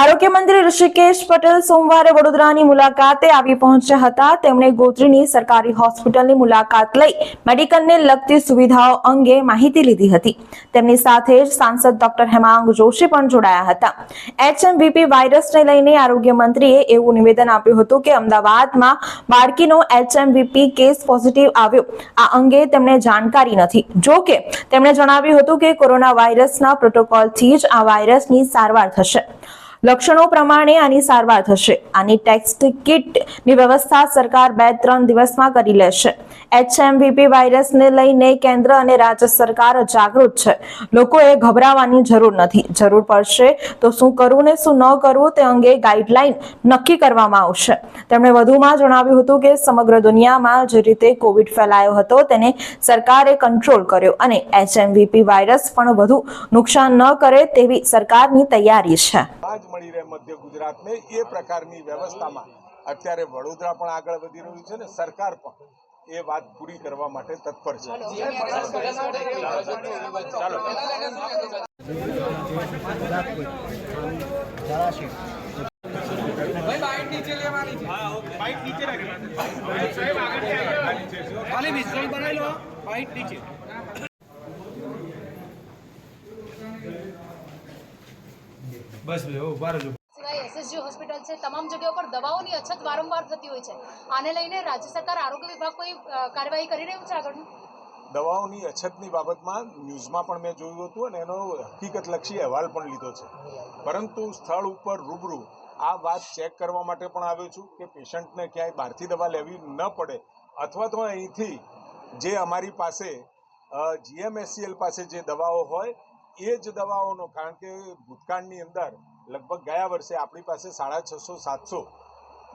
આરોગ્ય મંત્રી ઋષિકેશ પટેલ સોમવારે વડોદરાની મુલાકાતે આવી પહોંચ્યા હતા. તેમણે ગોત્રીની સરકારી હોસ્પિટલની મુલાકાત લઈ મેડિકલને લગતી સુવિધાઓ અંગે માહિતી લીધી હતી. તેમની સાથે જ સાંસદ ડોક્ટર હેમાંગ જોશી પણ જોડાયા હતા. એચએમવીપી વાયરસને લઈને આરોગ્ય મંત્રીએ એવું નિવેદન આપ્યું હતું કે અમદાવાદમાં બાળકીનો એચએમવીપી કેસ પોઝિટિવ આવ્યો. આ અંગે તેમને જાણકારી નથી. જો કે તેમણે જણાવ્યું હતું કે કોરોના વાયરસના પ્રોટોકોલથી જ આ વાયરસની સારવાર થશે. લક્ષણો પ્રમાણે આની સારવાર થશે. આની ટેસ્ટ કિટની વ્યવસ્થા સરકાર બે ત્રણ દિવસમાં કરી લેશે. એચએમવીપી વાયરસને લઈને કેન્દ્ર અને રાજ્ય સરકાર જાગૃત છે. લોકોએ ગભરાવાની જરૂર નથી. જરૂર પડશે તો શું કરવું ને શું ન કરવું તે અંગે ગાઈડલાઈન નક્કી કરવામાં આવશે. તેમણે વધુમાં જણાવ્યું હતું કે સમગ્ર દુનિયામાં જે રીતે કોવિડ ફેલાયો હતો તેને સરકારે કંટ્રોલ કર્યો અને એચએમવીપી વાયરસ પણ વધુ નુકસાન ન કરે તેવી સરકારની તૈયારી છે. મળી રહે મધ્ય ગુજરાતને એ પ્રકારની વ્યવસ્થામાં. અત્યારે વડોદરા પણ આગળ વધી રહ્યું છે ને સરકાર પણ એ વાત પૂરી કરવા માટે તત્પર છે. ખાલી મિશ્રણ બનાવી લો નીચે. બસ ભાઈ સિવાય એસએસજી હોસ્પિટલ છે તમામ જગ્યાઓ પર દવાઓની અછત વારંવાર થતી હોય છે. આને લઈને રાજ્ય સરકાર આરોગ્ય વિભાગ કોઈ કાર્યવાહી કરી રહ્યું છે આગળ દવાઓની અછતની બાબતમાં ન્યૂઝમાં પણ મેં જોયું હતું અને એનો હકીકતલક્ષી અહેવાલ પણ લીધો છે. પરંતુ સ્થળ ઉપર રૂબરૂ આ વાત ચેક કરવા માટે પણ આવ્યો છું કે પેશન્ટને ક્યાંય બહારથી દવા લેવી ન પડે અથવા તો અહીંથી જે અમારી પાસે જીએમએસસીએલ પાસે જે દવાઓ હોય એ જ દવાઓનો, કારણ કે ભૂતકાળની અંદર લગભગ ગયા વર્ષે આપણી પાસે સાડા છસો, સાતસો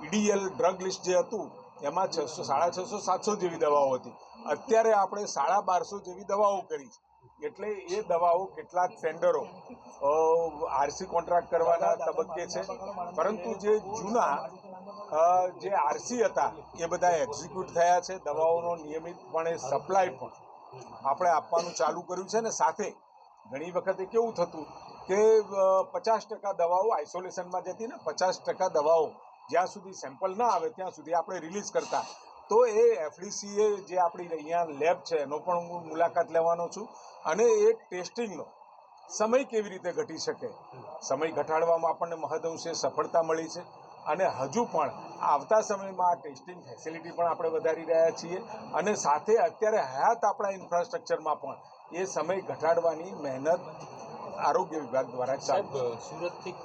ઈડીએલ ડ્રગ લિસ્ટ જે હતું, એમાં છસો, સાડા છસો, સાતસો જેવી દવાઓ હતી. અત્યારે આપણે સાડા બારસો જેવી દવાઓ કરી છે. એટલે એ દવાઓ કેટલાક ટેન્ડરો આરસી કોન્ટ્રાક્ટ કરવાના તબક્કે છે. પરંતુ જે જૂના જે આરસી હતા, એ બધા એક્ઝિક્યુટ થયા છે. દવાઓનો નિયમિતપણે સપ્લાય પણ આપણે આપવાનું ચાલુ કર્યું છે ને સાથે ઘણી વખતે કેવું થતું કે પચાસ ટકા દવાઓ આઇસોલેશનમાં જતી ને પચાસ ટકા દવાઓ જ્યાં સુધી સેમ્પલ ના આવે ત્યાં સુધી આપણે રિલીઝ કરતા. તો એ એફડીસીએ જે આપણી અહીંયા લેબ છે, એનો પણ હું મુલાકાત લેવાનો છું. અને એ ટેસ્ટિંગનો સમય કેવી રીતે ઘટી શકે? સમય ઘટાડવામાં આપણને મહદઅંશે સફળતા મળી છે. અને હજુ પણ આવતા સમયમાં આ ટેસ્ટિંગ ફેસિલિટી પણ આપણે વધારી રહ્યા છીએ. અને સાથે અત્યારે હયાત આપણા ઇન્ફ્રાસ્ટ્રક્ચરમાં પણ એ સમય ઘટાડવાની મહેનત આરોગ્ય વિભાગ દ્વારા ચાલુ છે. સુરતથી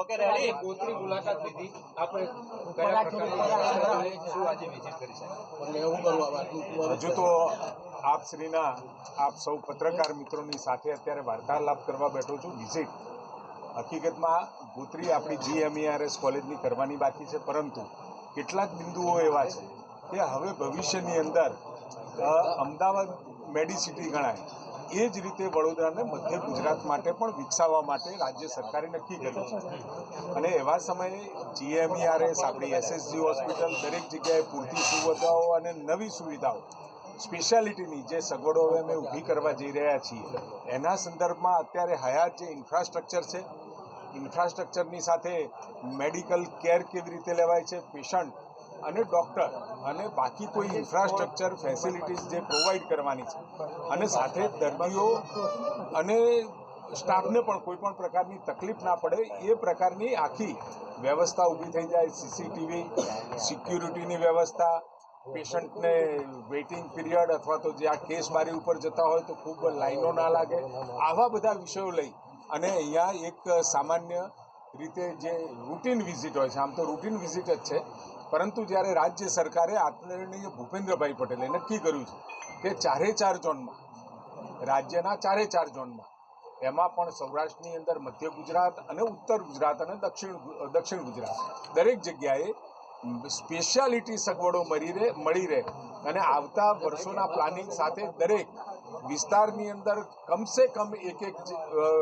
ઓકે રેડી. ગોત્રી મુલાકાત લીધી. આપણે કયા પ્રકારની શું આજે વિઝિટ કરી છે? હજુ તો આપ શ્રીના આપ સૌ પત્રકાર મિત્રોની સાથે અત્યારે વાર્તાલાપ કરવા બેઠો છું. વિઝિટ હકીકતમાં ગોત્રી આપણી જીએમઈઆરએસ કોલેજની કરવાની બાકી છે, પરંતુ કેટલાક બિંદુઓ એવા છે કે હવે ભવિષ્યની અંદર અમદાવાદ મેડિસિટી ગણાય, એ જ રીતે વડોદરાને મધ્ય ગુજરાત માટે પણ વિકસાવવા માટે રાજ્ય સરકારે નક્કી કર્યું છે. અને એવા સમયે જીએમઈઆરએસ આપણી એસએસજી હોસ્પિટલ, દરેક જગ્યાએ પૂરતી સુવિધાઓ અને નવી સુવિધાઓ સ્પેશિયાલિટીની જે સગવડો હવે અમે ઊભી કરવા જઈ રહ્યા છીએ, એના સંદર્ભમાં અત્યારે હયાત જે ઇન્ફ્રાસ્ટ્રક્ચર છે, ઇન્ફ્રાસ્ટ્રક્ચરની સાથે મેડિકલ કેર કેવી રીતે લેવાય છે, પેશન્ટ અને ડૉક્ટર અને બાકી કોઈ ઇન્ફ્રાસ્ટ્રક્ચર, ફેસિલિટીઝ જે પ્રોવાઈડ કરવાની છે. અને સાથે દર્દીઓ અને સ્ટાફને પણ કોઈ પણ પ્રકારની તકલીફ ના પડે, એ પ્રકારની આખી વ્યવસ્થા ઊભી થઈ જાય, સીસીટીવી, સિક્યુરિટીની વ્યવસ્થા પેશન્ટને વેઇટિંગ પીરિયડ અથવા તો જે આ કેસ બારી ઉપર જતા હોય તો ખૂબ લાઈનો ના લાગે. આવા બધા વિષયો લઈ અને અહીંયા એક સામાન્ય રીતે જે રૂટીન વિઝિટ હોય છે, આમ તો રૂટીન વિઝિટ જ છે, પરંતુ જ્યારે રાજ્ય સરકારે આદરણીય ભૂપેન્દ્રભાઈ પટેલે નક્કી કર્યું છે કે ચારે ચાર ઝોનમાં, રાજ્યના ચારે ચાર ઝોનમાં, એમાં પણ સૌરાષ્ટ્રની અંદર મધ્ય ગુજરાત અને ઉત્તર ગુજરાત અને દક્ષિણ દક્ષિણ ગુજરાત, દરેક જગ્યાએ સ્પેશિયાલિટી સગવડો મળી રહે મળી રહે અને આવતા વર્ષોના પ્લાનિંગ સાથે દરેક વિસ્તારની અંદર કમસે કમ એક એક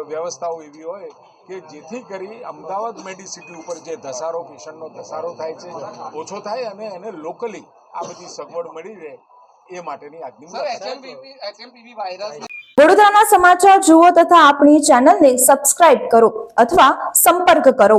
વ્યવસ્થાઓ એવી હોય કે જેથી કરી અમદાવાદ મેડિસિટી ઉપર જે ધસારો પેશન્ટનો ધસારો થાય છે ઓછો થાય અને એને લોકલી આ બધી સગવડ મળી રહે એ માટેની આજની સર મુલાકાત. એચએમપીવી એચએમપીવી વાયરસ વડોદરાના સમાચાર જુઓ તથા આપણી ચેનલને સબસ્ક્રાઇબ કરો અથવા સંપર્ક કરો